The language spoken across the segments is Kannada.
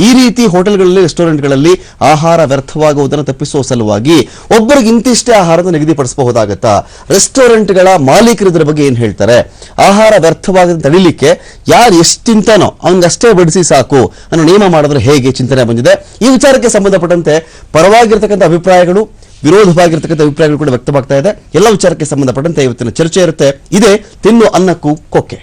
ಈ ರೀತಿ ಹೋಟೆಲ್ಗಳಲ್ಲಿ, ರೆಸ್ಟೋರೆಂಟ್ಗಳಲ್ಲಿ ಆಹಾರ ವ್ಯರ್ಥವಾಗುವುದನ್ನು ತಪ್ಪಿಸುವ ಸಲುವಾಗಿ ಒಬ್ಬರಿಗೆ ಇಂತಿಷ್ಟೇ ಆಹಾರವನ್ನು ನಿಗದಿಪಡಿಸಬಹುದಾಗತ್ತಾ? ರೆಸ್ಟೋರೆಂಟ್ಗಳ ಮಾಲೀಕರು ಇದರ ಬಗ್ಗೆ ಏನು ಹೇಳ್ತಾರೆ? ಆಹಾರ ವ್ಯರ್ಥವಾಗದ ತಡಿಲಿಕ್ಕೆ ಯಾರು ಎಷ್ಟು ತಿಂತಾನೋ ಅವನಿಗಷ್ಟೇ ಬಡಿಸಿ ಸಾಕು ಅನ್ನೋ ನಿಯಮ ಮಾಡಿದ್ರೆ ಹೇಗೆ ಚಿಂತನೆ ಬಂದಿದೆ. ಈ ವಿಚಾರಕ್ಕೆ ಸಂಬಂಧಪಟ್ಟಂತೆ ಪರವಾಗಿರ್ತಕ್ಕಂಥ ಅಭಿಪ್ರಾಯಗಳು, ವಿರೋಧವಾಗಿರ್ತಕ್ಕಂಥ ಅಭಿಪ್ರಾಯಗಳು ಕೂಡ ವ್ಯಕ್ತವಾಗ್ತಾ ಇದೆ. ಎಲ್ಲ ವಿಚಾರಕ್ಕೆ ಸಂಬಂಧಪಟ್ಟಂತೆ ಇವತ್ತಿನ ಚರ್ಚೆ ಇರುತ್ತೆ. ಇದೇ ತಿನ್ನು ಅನ್ನಕ್ಕೂ ಕೊಕ್ಕೆ.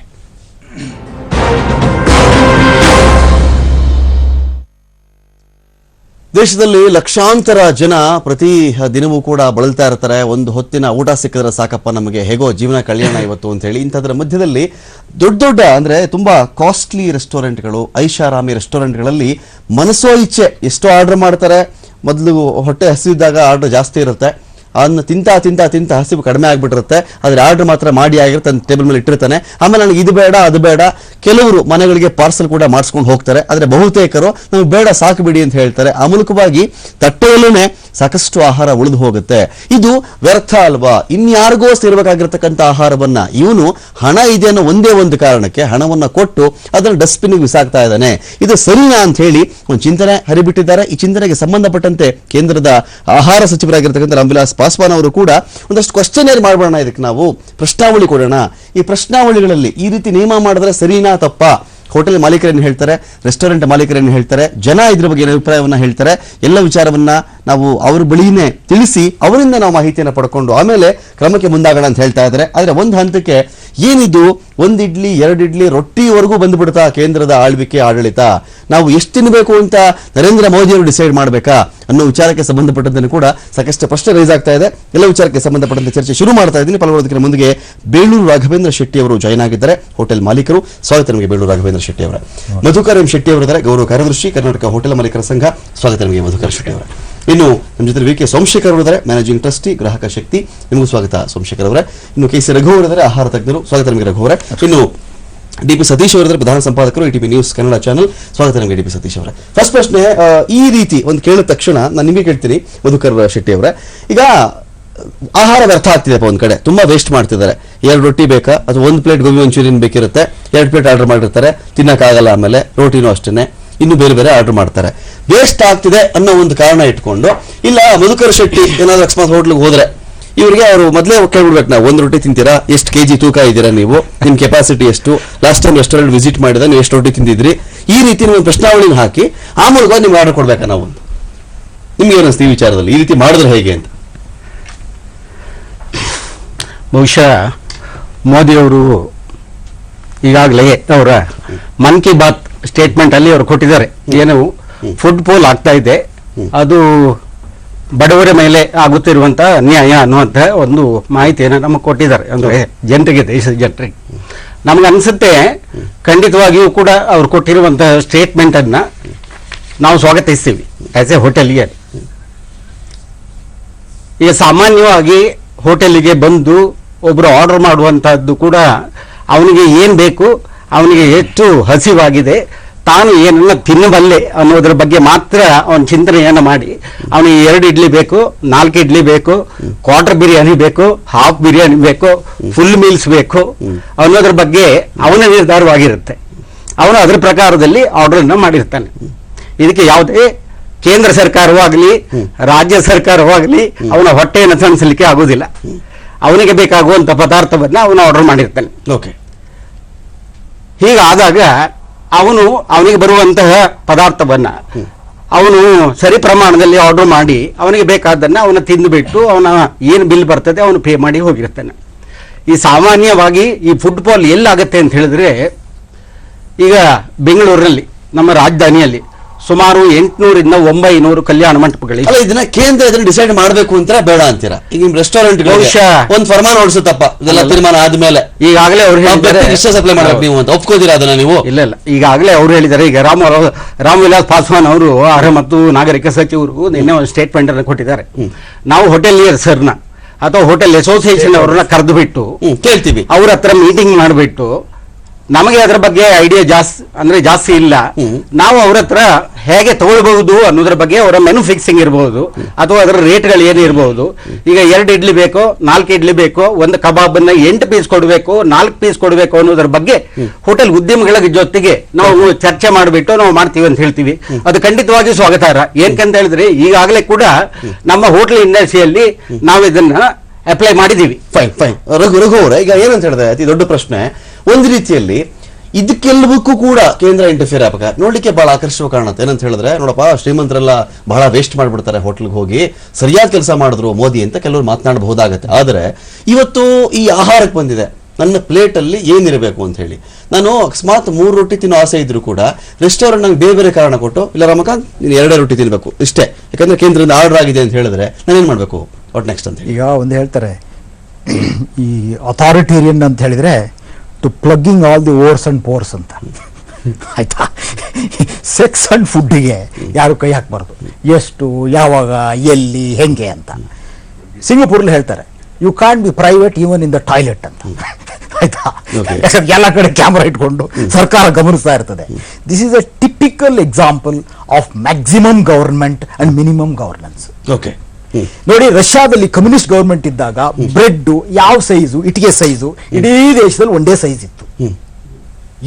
ದೇಶದಲ್ಲಿ ಲಕ್ಷಾಂತರ ಜನ ಪ್ರತಿ ದಿನವೂ ಕೂಡ ಬಳಲ್ತಾ ಇರ್ತಾರೆ. ಒಂದು ಹೊತ್ತಿನ ಊಟ ಸಿಕ್ಕಿದ್ರೆ ಸಾಕಪ್ಪ ನಮಗೆ. ಹೇಗೋ ಜೀವನ ಕಲ್ಯಾಣ ಇವತ್ತು ಅಂತ ಹೇಳಿ. ಇಂಥದ್ರ ಮಧ್ಯದಲ್ಲಿ ದೊಡ್ಡ ದೊಡ್ಡ ಅಂದ್ರೆ ತುಂಬಾ ಕಾಸ್ಟ್ಲಿ ರೆಸ್ಟೋರೆಂಟ್ಗಳು ಐಷಾರಾಮಿ ರೆಸ್ಟೋರೆಂಟ್ಗಳಲ್ಲಿ ಮನಸ್ಸೋ ಇಚ್ಛೆ. ಎಷ್ಟೋ ಆರ್ಡರ್ ಮಾಡ್ತಾರೆ. ಮೊದಲು ಹೊಟ್ಟೆ ಹಸಿದಾಗ ಆರ್ಡರ್ ಜಾಸ್ತಿ ಇರುತ್ತೆ. ಅದನ್ನ ತಿಂತಾ ತಿಂತಾ ತಿಂತಾ ಹಸಿವು ಕಡಿಮೆ ಆಗ್ಬಿಟ್ಟಿರುತ್ತೆ. ಆದರೆ ಆರ್ಡರ್ ಮಾತ್ರ ಮಾಡಿ ಆಗಿರುತ್ತೆ ಟೇಬಲ್ ಮೇಲೆ ಇಟ್ಟಿರ್ತಾನೆ. ಆಮೇಲೆ ನನಗೆ ಇದು ಬೇಡ, ಅದು ಬೇಡ ಕೆಲವರು ಮನೆಗಳಿಗೆ ಪಾರ್ಸಲ್ ಕೂಡ ಮಾಡಿಸ್ಕೊಂಡು ಹೋಗ್ತಾರೆ. ಆದರೆ ಬಹುತೇಕರು ನಾವು ಬೇಡ, ಸಾಕು ಬಿಡಿ ಅಂತ ಹೇಳ್ತಾರೆ. ಆ ಮೂಲಕವಾಗಿ ತಟ್ಟೆಯಲ್ಲೇ ಸಾಕಷ್ಟು ಆಹಾರ ಉಳಿದು ಹೋಗುತ್ತೆ. ಇದು ವ್ಯರ್ಥ ಅಲ್ವಾ? ಇನ್ಯಾರಿಗೋ ಸೇರ್ಬೇಕಾಗಿರ್ತಕ್ಕಂಥ ಆಹಾರವನ್ನ ಇವನು ಹಣ ಇದೆ ಅನ್ನೋ ಒಂದೇ ಒಂದು ಕಾರಣಕ್ಕೆ ಹಣವನ್ನ ಕೊಟ್ಟು ಅದನ್ನು ಡಸ್ಟ್ಬಿನ್ಗೆ ಬಿಸಾಕ್ತಾ ಇದ್ದಾನೆ. ಇದು ಸರಿನಾ ಅಂತ ಹೇಳಿ ಒಂದು ಚಿಂತನೆ ಹರಿಬಿಟ್ಟಿದ್ದಾರೆ. ಈ ಚಿಂತನೆಗೆ ಸಂಬಂಧಪಟ್ಟಂತೆ ಕೇಂದ್ರದ ಆಹಾರ ಸಚಿವರಾಗಿರ್ತಕ್ಕಂಥ ರಾಮ್ವಿಲಾಸ್ ಪಾಸ್ವಾನ್ ಅವರು ಕೂಡ ಒಂದಷ್ಟು ಕ್ವಶನ್ ಮಾಡೋಣ ಇದಕ್ಕೆ ನಾವು. ಪ್ರಶ್ನಾವಳಿ ಕೊಡೋಣ. ಈ ಪ್ರಶ್ನಾವಳಿಗಳಲ್ಲಿ ಈ ರೀತಿ ನಿಯಮ ಮಾಡಿದ್ರೆ ಸರಿನಾ ತಪ್ಪಾ ಹೋಟೆಲ್ ಮಾಲೀಕರೇನು ಹೇಳ್ತಾರೆ? ರೆಸ್ಟೋರೆಂಟ್ ಮಾಲೀಕರೇನು ಹೇಳ್ತಾರೆ? ಜನ ಇದ್ರ ಬಗ್ಗೆ ಏನು ಅಭಿಪ್ರಾಯವನ್ನ ಹೇಳ್ತಾರೆ? ಎಲ್ಲ ವಿಚಾರವನ್ನ ನಾವು ಅವ್ರ ಬಳಿನೇ ತಿಳಿಸಿ ಅವರಿಂದ ನಾವು ಮಾಹಿತಿಯನ್ನು ಪಡ್ಕೊಂಡು ಆಮೇಲೆ ಕ್ರಮಕ್ಕೆ ಮುಂದಾಗೋಣ ಅಂತ ಹೇಳ್ತಾ ಇದ್ದಾರೆ. ಆದರೆ ಒಂದು ಹಂತಕ್ಕೆ ಏನಿದು? ಒಂದು ಇಡ್ಲಿ, ಎರಡು ಇಡ್ಲಿ ರೊಟ್ಟಿವರೆಗೂ ಬಂದುಬಿಡ್ತಾ ಕೇಂದ್ರದ ಆಳ್ವಿಕೆ ಆಡಳಿತ. ನಾವು ಎಷ್ಟು ತಿನ್ನಬೇಕು ಅಂತ ನರೇಂದ್ರ ಮೋದಿಯವರು ಡಿಸೈಡ್ ಮಾಡಬೇಕಾ? ಅನ್ನೋ ವಿಚಾರಕ್ಕೆ ಸಂಬಂಧಪಟ್ಟಂತೆ ಕೂಡ ಸಾಕಷ್ಟು ಪ್ರಶ್ನೆ ರೈಸ್ ಆಗ್ತಾ ಇದೆ. ಎಲ್ಲ ವಿಚಾರಕ್ಕೆ ಸಂಬಂಧಪಟ್ಟಂತೆ ಚರ್ಚೆ ಶುರು ಮಾಡ್ತಾ ಇದ್ದೀನಿ. ಪಾಲ್ಗೊಳ್ಳೋದಕ್ಕೆ ಮುಂದೆ ಬೇಳೂರು ರಾಘವೇಂದ್ರ ಶೆಟ್ಟಿ ಅವರು ಜಾಯ್ನ್ ಆಗಿದ್ದಾರೆ. ಹೋಟೆಲ್ ಮಾಲೀಕರು. ಸ್ವಾಗತ ನಮಗೆ ಬೇಳೂರು ರಾಘವೇಂದ್ರ ಶೆಟ್ಟಿ ಅವರ ಮಧುಕರ್ ಎಂ ಶೆಟ್ಟಿ ಅವರಿದ್ದಾರೆ ಗೌರವ ಕಾರ್ಯದರ್ಶಿ ಕರ್ನಾಟಕ ಹೋಟೆಲ್ ಮಾಲೀಕರ ಸಂಘ. ಸ್ವಾಗತ ನಮಗೆ ಮಧುಕರ್ ಶೆಟ್ಟಿ ಅವರ ಇನ್ನು ನಮ್ಮ ಜೊತೆ ವಿ ಕೆ ಸೋಮಶೇಖರ್ ಅವರಿದ್ದಾರೆ ಮ್ಯಾನೇಜಿಂಗ್ ಟ್ರಸ್ಟಿ ಗ್ರಾಹಕ ಶಕ್ತಿ. ನಿಮಗೂ ಸ್ವಾಗತ ಸೋಮಶೇಖರ್ ಅವರೇ. ಇನ್ನು ಕೆ ಸಿ ರಘು ಅವರಿದ್ದಾರೆ ಆಹಾರ ತಜ್ಞರು. ಸ್ವಾಗತ ನಮಗೆ ರಘು ಅವರೇ. ಇನ್ನು ಡಿ ಪಿ ಸತೀಶ್ ಅವರಿದ್ದಾರೆ, ಪ್ರಧಾನ ಸಂಪಾದಕರು ಟಿ ನ್ಯೂಸ್ ಕನ್ನಡ ಚಾನಲ್. ಸ್ವಾಗತ ಡಿ ಪಿ ಸತೀಶ್ ಅವರೇ. ಫಸ್ಟ್ ಪ್ರಶ್ನೆ ಈ ರೀತಿ ಒಂದು ಕೇಳಿದ ತಕ್ಷಣ ನಾನು ನಿಮಗೆ ಕೇಳ್ತೀನಿ, ಮಧುಕರ್ ಶೆಟ್ಟಿ ಅವರೇ. ಈಗ, ಆಹಾರ ವ್ಯರ್ಥ ಆಗ್ತಿದೆಪ್ಪ ಒಂದು ಕಡೆ, ತುಂಬಾ ವೇಸ್ಟ್ ಮಾಡ್ತಿದ್ದಾರೆ. ಎರಡು ರೊಟ್ಟಿ ಬೇಕಾ? ಅಥವಾ ಒಂದು ಪ್ಲೇಟ್ ಗೋಬಿ ಮಂಚೂರಿಯನ್ ಬೇಕಿರುತ್ತೆ? ಎರಡು ಪ್ಲೇಟ್ ಆರ್ಡರ್ ಮಾಡಿರ್ತಾರೆ ತಿನ್ನಕ್ಕಾಗಲ್ಲ ಆಮೇಲೆ ರೋಟಿನೂ ಅಷ್ಟೇನೆ. ಇನ್ನು ಬೇರೆ ಬೇರೆ ಆರ್ಡರ್ ಮಾಡ್ತಾರೆ. ವೇಸ್ಟ್ ಆಗ್ತಿದೆ ಅನ್ನೋ ಒಂದು ಕಾರಣ ಇಟ್ಕೊಂಡು, ಇಲ್ಲ ಮಧುಕರ್ ಶೆಟ್ಟಿ ಏನಾದ್ರು ಅಕಸ್ಮಾತ್ ಹೋಟ್ಲಿಗೆ ಹೋದ್ರೆ ಇವರಿಗೆ ಅವರು ಮೊದಲೇ ಕೇಳ್ಬಿಡ್ಬೇಕು ನಾವು ಒಂದು ರೊಟ್ಟಿ ತಿಂತೀರಾ? ಎಷ್ಟು ಕೆಜಿ ತೂಕ ಇದ್ದೀರಾ ನೀವು? ನಿಮ್ಮ ಕೆಪಾಸಿಟಿ ಎಷ್ಟು? ಲಾಸ್ಟ್ ಟೈಮ್ ರೆಸ್ಟೋರೆಂಟ್ ವಿಸಿಟ್ ಮಾಡಿದ ನೀವು ಎಷ್ಟು ರೊಟ್ಟಿ ತಿಂದಿದ್ರಿ? ಈ ರೀತಿ ನೀವು ಪ್ರಶ್ನಾವಳಿನ ಹಾಕಿ ಆ ಮೂಲಕ ನಿಮ್ಗೆ ಆರ್ಡರ್ ಕೊಡ್ಬೇಕಾ ನಾವು ನಿಮ್ಗೆ ಏನು ಅನಿಸ್ತು ಈ ವಿಚಾರದಲ್ಲಿ? ಈ ರೀತಿ ಮಾಡಿದ್ರೆ ಹೇಗೆ ಅಂತ? ಬಹುಶಃ ಮೋದಿಯವರು ಈಗಾಗಲೇ ಅವರ ಮನ್ ಕಿ ಬಾತ್ ಸ್ಟೇಟ್ಮೆಂಟ್ ಅಲ್ಲಿ ಅವರು ಕೊಟ್ಟಿದ್ದಾರೆ. ಏನು ಫುಡ್ ಪೋಲ್ ಆಗ್ತಾ ಇದೆ. ಅದು ಬಡವರ ಮೇಲೆ ಆಗುತ್ತಿರುವಂತಹ ನ್ಯಾಯ ಅನ್ನುವಂತ ಒಂದು ಮಾಹಿತಿಯನ್ನು ನಮಗೆ ಕೊಟ್ಟಿದ್ದಾರೆ. ಅಂದ್ರೆ ಜನರಿಗೆ, ದೇಶದ ಜನರಿಗೆ. ನಮ್ಗೆ ಅನ್ಸುತ್ತೆ, ಖಂಡಿತವಾಗಿಯೂ ಕೂಡ ಅವ್ರು ಕೊಟ್ಟಿರುವಂತಹ ಸ್ಟೇಟ್ಮೆಂಟ್ ಅನ್ನ ನಾವು ಸ್ವಾಗತಿಸ್ತೀವಿ. ಆಸ್ ಎ ಹೋಟೆಲಿಯರ್ ಈಗ ಸಾಮಾನ್ಯವಾಗಿ ಹೋಟೆಲಿಗೆ ಬಂದು ಒಬ್ಬರು ಆರ್ಡರ್ ಮಾಡುವಂತಹದ್ದು ಕೂಡ ಅವನಿಗೆ ಏನು ಬೇಕು, ಅವನಿಗೆ ಹೆಚ್ಚು ಹಸಿವಾಗಿದೆ ತಾನು ಏನನ್ನ ತಿನ್ನಬಲ್ಲೆ ಅನ್ನೋದ್ರ ಬಗ್ಗೆ ಮಾತ್ರ ಅವನ ಚಿಂತನೆಯನ್ನು ಮಾಡಿ. ಅವನಿಗೆ ಎರಡು ಇಡ್ಲಿ ಬೇಕು ನಾಲ್ಕು ಇಡ್ಲಿ ಬೇಕು ಕ್ವಾರ್ಟರ್ ಬಿರಿಯಾನಿ ಬೇಕು ಹಾಫ್ ಬಿರಿಯಾನಿ ಬೇಕು ಫುಲ್ ಮೀಲ್ಸ್ ಬೇಕು ಅನ್ನೋದ್ರ ಬಗ್ಗೆ ಅವನ ನಿರ್ಧಾರವಾಗಿರುತ್ತೆ. ಅವನು ಅದರ ಪ್ರಕಾರದಲ್ಲಿ ಆರ್ಡರ್ನ ಮಾಡಿರ್ತಾನೆ. ಇದಕ್ಕೆ ಯಾವುದೇ ಕೇಂದ್ರ ಸರ್ಕಾರವಾಗಲಿ ರಾಜ್ಯ ಸರ್ಕಾರವಾಗಲಿ ಅವನ ಹೊಟ್ಟೆಯನ್ನು ತಣಿಸಲಿಕ್ಕೆ ಆಗುವುದಿಲ್ಲ. ಅವನಿಗೆ ಬೇಕಾಗುವಂಥ ಪದಾರ್ಥವನ್ನ ಅವನು ಆರ್ಡರ್ ಮಾಡಿರ್ತಾನೆ. ಓಕೆ ಹೀಗಾದಾಗ ಅವನು ಅವನಿಗೆ ಬರುವಂತಹ ಪದಾರ್ಥವನ್ನ ಅವನು ಸರಿ ಪ್ರಮಾಣದಲ್ಲಿ ಆರ್ಡರ್ ಮಾಡಿ ಅವನಿಗೆ ಬೇಕಾದನ್ನ ಅವನ ತಿಂದುಬಿಟ್ಟು ಅವನ ಏನು ಬಿಲ್ ಬರ್ತದೆ ಅವನು ಪೇ ಮಾಡಿ ಹೋಗಿರ್ತಾನೆ. ಈ ಸಾಮಾನ್ಯವಾಗಿ ಈ ಫುಟ್ಬಾಲ್ ಎಲ್ಲಾಗತ್ತೆ ಅಂತ ಹೇಳಿದ್ರೆ ಈಗ ಬೆಂಗಳೂರಿನಲ್ಲಿ ನಮ್ಮ ರಾಜಧಾನಿಯಲ್ಲಿ ಸುಮಾರು ಎಂಟುನೂರಿಂದ ಒಂಬೈನೂರು ಕಲ್ಯಾಣ ಮಂಟಪಗಳಿವೆ ಅಲ್ಲ ಇದನ್ನ ಕೇಂದ್ರ ಇದನ್ನ ಡಿಸೈಡ್ ಮಾಡಬೇಕು ಅಂತ ಬೇಡ ಅಂತೀರಾ? ಈಗ ನಿಮ್ ರೆಸ್ಟೋರೆಂಟ್ ಬಹುಶಃ- ಒಂದ್ ಫರ್ಮಾನ್ ಹೊಡ್ಸುತ್ತಪ್ಪ. ಇದೆಲ್ಲ. ತೀರ್ಮಾನ ಆದ್ಮೇಲೆ. ಈಗಾಗಲೇ ಅವ್ರು ಹೇಳಿದ್ದಾರೆ. ಇಷ್ಟ ಸಪ್ಲೈ ಮಾಡಬೇಕು ನೀವು ಅಂತ. ಒಪ್ಕೋದಿರ ಅದನ್ನ ನೀವು? ಇಲ್ಲ ಇಲ್ಲ. ಈಗಾಗಲೇ ಅವ್ರು ಹೇಳಿದ್ದಾರೆ. ಈಗ ರಾಮ ರಾಮ್ ವಿಲಾಸ್ ಪಾಸ್ವಾನ್ ಅವರು ಆಹಾರ ಮತ್ತು ನಾಗರಿಕ ಸಚಿವರು ನಿನ್ನೆ ಒಂದು ಸ್ಟೇಟ್ಮೆಂಟ್ ಅನ್ನು ಕೊಟ್ಟಿದ್ದಾರೆ. ನಾವು ಹೋಟೆಲಿಯರ್ ಸರ್ನ ಅಥವಾ ಹೋಟೆಲ್ ಅಸೋಸಿಯೇಷನ್ ಅವ್ರನ್ನ ಕರೆದು ಬಿಟ್ಟು ಕೇಳ್ತೀವಿ. ಅವ್ರ ಹತ್ರ ಮೀಟಿಂಗ್ ಮಾಡಿಬಿಟ್ಟು ನಮಗೆ ಅದರ ಬಗ್ಗೆ ಐಡಿಯಾ ಜಾಸ್ತಿ ಅಂದ್ರೆ ಜಾಸ್ತಿ ಇಲ್ಲ. ನಾವು ಅವ್ರ ಹತ್ರ ಹೇಗೆ ತಗೊಳ್ಬಹುದು ಅನ್ನೋದ್ರ ಬಗ್ಗೆ ಅವರ ಮೆನು ಫಿಕ್ಸಿಂಗ್ ಇರಬಹುದು ಅಥವಾ ಅದರ ರೇಟ್ಗಳು ಏನಿರಬಹುದು ಈಗ ಎರಡು ಇಡ್ಲಿ ಬೇಕೋ ನಾಲ್ಕು ಇಡ್ಲಿ ಬೇಕೋ ಒಂದು ಅನ್ನ ಎಂಟು ಪೀಸ್ ಕೊಡಬೇಕು ನಾಲ್ಕು ಪೀಸ್ ಕೊಡಬೇಕು ಅನ್ನೋದ್ರ ಬಗ್ಗೆ ಹೋಟೆಲ್ ಉದ್ಯಮಗಳ ಜೊತೆಗೆ ನಾವು ಚರ್ಚೆ ಮಾಡಿಬಿಟ್ಟು ನಾವು ಮಾಡ್ತೀವಿ ಅಂತ ಹೇಳ್ತೀವಿ. ಅದು ಖಂಡಿತವಾಗಿ ಸ್ವಾಗತಾರ ಏನ್ಕಂತ ಹೇಳಿದ್ರೆ ಈಗಾಗಲೇ ಕೂಡ ನಮ್ಮ ಹೋಟೆಲ್ ಇಂಡಸ್ಟ್ರಿಯಲ್ಲಿ ನಾವು ಇದನ್ನ ಅಪ್ಲೈ ಮಾಡಿದೀವಿ. ಫೈನ್ ಫೈನ್ ರಘು ರಘು ಅವರ ಈಗ ಏನಂತ ಹೇಳಿದ್ರೆ ಅತಿ ದೊಡ್ಡ ಪ್ರಶ್ನೆ. ಒಂದು ರೀತಿಯಲ್ಲಿ ಇದಕ್ಕೆಲ್ಲವಕ್ಕೂ ಕೂಡ ಕೇಂದ್ರ ಇಂಟರ್ಫಿಯರ್ ಆಗಬೇಕು. ನೋಡ್ಲಿಕ್ಕೆ ಬಹಳ ಆಕರ್ಷಕ ಕಾಣುತ್ತೆ. ಏನಂತ ಹೇಳಿದ್ರೆ, ನೋಡಪ್ಪ, ಶ್ರೀಮಂತರೆಲ್ಲ ಬಹಳ ವೇಸ್ಟ್ ಮಾಡಿಬಿಡ್ತಾರೆ ಹೋಟ್ಲ್ಗೆ ಹೋಗಿ. ಸರಿಯಾದ ಕೆಲಸ ಮಾಡಿದ್ರು ಮೋದಿ ಅಂತ ಕೆಲವರು ಮಾತನಾಡಬಹುದಾಗತ್ತೆ. ಆದರೆ ಇವತ್ತು ಈ ಆಹಾರಕ್ಕೆ ಬಂದಿದೆ. ನನ್ನ ಪ್ಲೇಟ್ ಅಲ್ಲಿ ಏನಿರಬೇಕು ಅಂತ ಹೇಳಿ. ನಾನು ಅಕಸ್ಮಾತ್ ಮೂರು ರೊಟ್ಟಿ ತಿನ್ನೋ ಆಸೆ ಇದ್ರು ಕೂಡ ರೆಸ್ಟೋರೆಂಟ್ ನಂಗೆ ಬೇರೆ ಬೇರೆ ಕಾರಣ ಕೊಟ್ಟು, ಇಲ್ಲ ರಮಕಾಂತ್, ನೀನು ಎರಡೇ ರೊಟ್ಟಿ ತಿನ್ನಬೇಕು ಇಷ್ಟೇ. ಯಾಕಂದ್ರೆ ಕೇಂದ್ರದಿಂದ ಆರ್ಡರ್ ಆಗಿದೆ ಅಂತ ಹೇಳಿದ್ರೆ ನಾನೇನು ಮಾಡಬೇಕು? ವಾಟ್ ನೆಕ್ಸ್ಟ್ ಅಂತ ಈಗ ಒಂದು ಹೇಳ್ತಾರೆ, ಈ ಅಥಾರಿಟೇರಿಯನ್ ಅಂತ ಹೇಳಿದ್ರೆ to plugging all the oars and pores ಅಂತ. ಆಯ್ತಾ? ಸೆಕ್ಸ್ ಅಂಡ್ ಫುಡ್ಡಿಗೆ ಯಾರು ಕೈ ಹಾಕ್ಬಾರ್ದು. ಎಷ್ಟು ಯಾವಾಗ ಎಲ್ಲಿ ಹೆಂಗೆ ಅಂತ. ಸಿಂಗಾಪುರಲ್ಲಿ ಹೇಳ್ತಾರೆ you can't be private even in the toilet ಅಂತ. ಆಯ್ತಾ. ಯಾಕಂದ್ರೆ ಎಲ್ಲ ಕಡೆ ಕ್ಯಾಮ್ರಾ ಇಟ್ಕೊಂಡು ಸರ್ಕಾರ ಗಮನಿಸ್ತಾ ಇರ್ತದೆ. This is a typical example of maximum government and minimum governance okay ನೋಡಿ ರಷ್ಯಾದಲ್ಲಿ ಕಮ್ಯುನಿಸ್ಟ್ ಗವರ್ಮೆಂಟ್ ಇದ್ದಾಗ ಬ್ರೆಡ್ ಯಾವ ಸೈಜು ಇಟಿಗೆ ಸೈಜು ಇಡೀ ದೇಶದಲ್ಲಿ ಒಂದೇ ಸೈಜ್ ಇತ್ತು.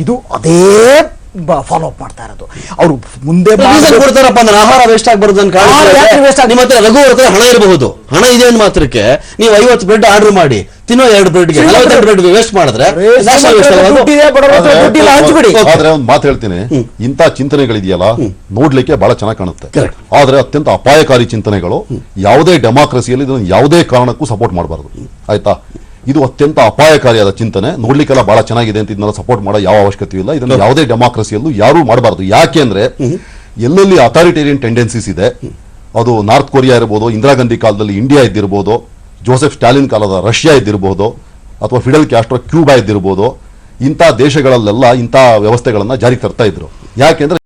ಇದು ಅದೇ ಫಾಲೋ ಅಪ್ ಮಾಡ್ತಾ ಇರೋದು. ಅವರು ಮುಂದೆ ಕೊಡ್ತಾರಪ್ಪ ಅಂದ್ರೆ ಆಹಾರ ವೇಸ್ಟ್ ಆಗ್ಬಾರ್ದು ನಿಮ್ಮ ಹತ್ರ ರಘು ಹತ್ರ ಹಣ ಇರಬಹುದು. ಹಣ ಇದೆ ಅಂದ್ ಮಾತ್ರಕ್ಕೆ ನೀವು ಐವತ್ತು ಬ್ರೆಡ್ ಆರ್ಡರ್ ಮಾಡಿ ತಿನ್ನೋ ಎರಡು ಬ್ರೆಡ್ಗೆ ನಲವತ್ತೆರಡು ಬ್ರೆಡ್ ವೇಸ್ಟ್ ಮಾಡಿದ್ರೆ ಆದ್ರೆ- ಆದ್ರೆ ಒಂದು ಮಾತು ಹೇಳ್ತೀನಿ. ಇಂಥ ಚಿಂತನೆಗಳಿದೆಯಲ್ಲ ನೋಡ್ಲಿಕ್ಕೆ ಬಹಳ ಚೆನ್ನಾಗಿ ಕಾಣುತ್ತೆ. ಆದ್ರೆ ಅತ್ಯಂತ ಅಪಾಯಕಾರಿ ಚಿಂತನೆಗಳು ಯಾವುದೇ ಡೆಮಾಕ್ರಸಿಯಲ್ಲಿ ಇದನ್ನು ಯಾವುದೇ ಕಾರಣಕ್ಕೂ ಸಪೋರ್ಟ್ ಮಾಡಬಾರದು. ಆಯ್ತಾ? ಇದು ಅತ್ಯಂತ ಅಪಾಯಕಾರಿಯಾದ ಚಿಂತನೆ. ನೋಡ್ಲಿಕ್ಕೆಲ್ಲ ಬಹಳ ಚೆನ್ನಾಗಿದೆ ಅಂತ ಇದನ್ನೆಲ್ಲ ಸಪೋರ್ಟ್ ಮಾಡೋ ಯಾವ ಅವಶ್ಯಕತೆ ಇಲ್ಲ. ಇದನ್ನು ಯಾವುದೇ ಡೆಮಾಕ್ರಸಿಯಲ್ಲೂ ಯಾರೂ ಮಾಡಬಾರದು. ಯಾಕೆ ಅಂದ್ರೆ ಎಲ್ಲೆಲ್ಲಿ ಅಥಾರಿಟೇರಿಯನ್ ಟೆಂಡೆನ್ಸೀಸ್ ಇದೆ ಅದು ನಾರ್ತ್ ಕೊರಿಯಾ ಇರ್ಬೋದು ಇಂದಿರಾ ಗಾಂಧಿ ಕಾಲದಲ್ಲಿ ಇಂಡಿಯಾ ಇದ್ದಿರ್ಬೋದು ಜೋಸೆಫ್ ಸ್ಟಾಲಿನ್ ಕಾಲದ ರಷ್ಯಾ ಇದ್ದಿರ್ಬೋದು ಅಥವಾ ಫಿಡಲ್ ಕ್ಯಾಸ್ಟ್ರೋ ಕ್ಯೂಬಾ ಇದ್ದಿರಬಹುದು ಇಂಥ ದೇಶಗಳಲ್ಲೆಲ್ಲ ಇಂಥ ವ್ಯವಸ್ಥೆಗಳನ್ನ ಜಾರಿಗೆ ತರ್ತಾ ಇದ್ರು. ಯಾಕೆಂದ್ರೆ